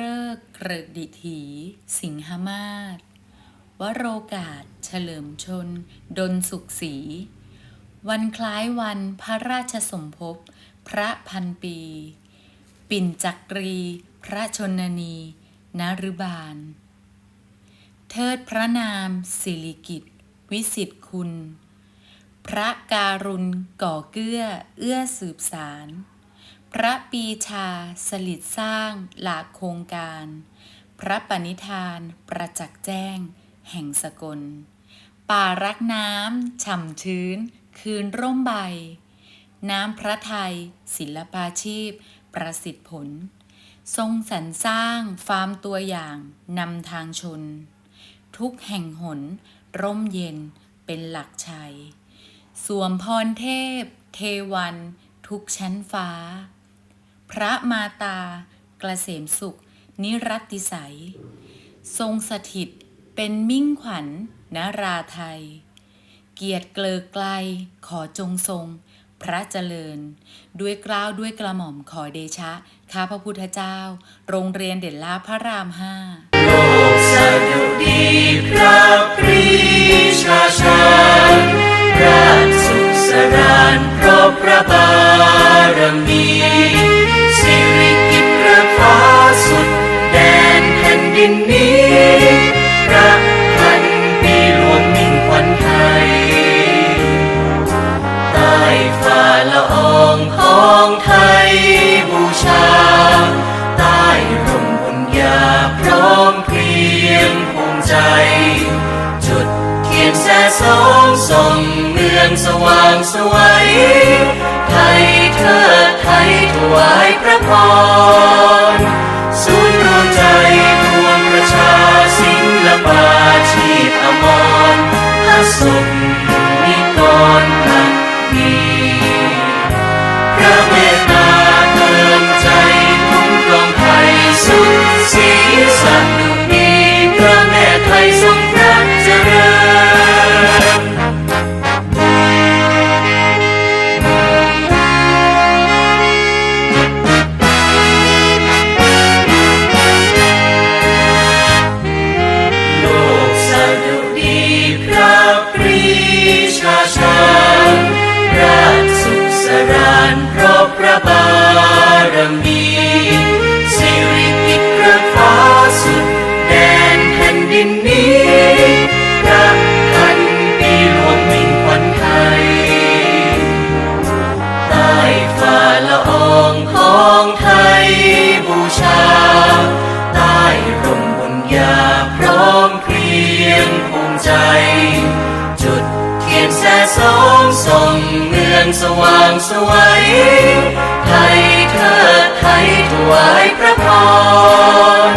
ริฐดิถี สิงหมาศวโรกาส เฉลิมชน ดนสุขศรี วันคล้ายวันพระราชสมภพ พระพันปี ปิ่นจักรี พระชนนี นรุบาล เทิดพระนามสิริกิตวิสิทธิคุณ พระการุณก่อเกื้อ เอื้อสืบสาร พระปีชาสลิดสร้างหลากโครงการ พระปณิธาน ประจักษ์แจ้ง แห่งสกล ป่ารักน้ำฉ่ำชื้น คืนร่มใบ น้ำพระไทย ศิลปาชีพ ประสิทธิผล ทรงสรรสร้างฟาร์มตัวอย่างนำทางชน ทุกแห่งหน ร่มเย็นเป็นหลักชัย สวมพรเทพ เทวัน ทุกชั้นฟ้า พระมาตากเกษมสุข นิรัติสัย ทรงสถิตเป็นมิ่งขวัญนราไทย เกียรติเกลอไกลขอจงทรง พระเจริญ ด้วยกล้าวด้วยกระหม่อมขอเดชะ ข้าพระพุทธเจ้า โรงเรียนเด่นลาพระรามห้าโลกสดุดีพระปรีชาชา แสสองส่องเมืองสว่างสวัยไทยเทิดไทยถวายพระพรศูนย์รวมใจทวงประชาศิลปาชีพอมรพระสุข ช้างราชสุขสรานเพราะพระบารมี ว่างสวัยไทยเทิดไทยถวายพระพร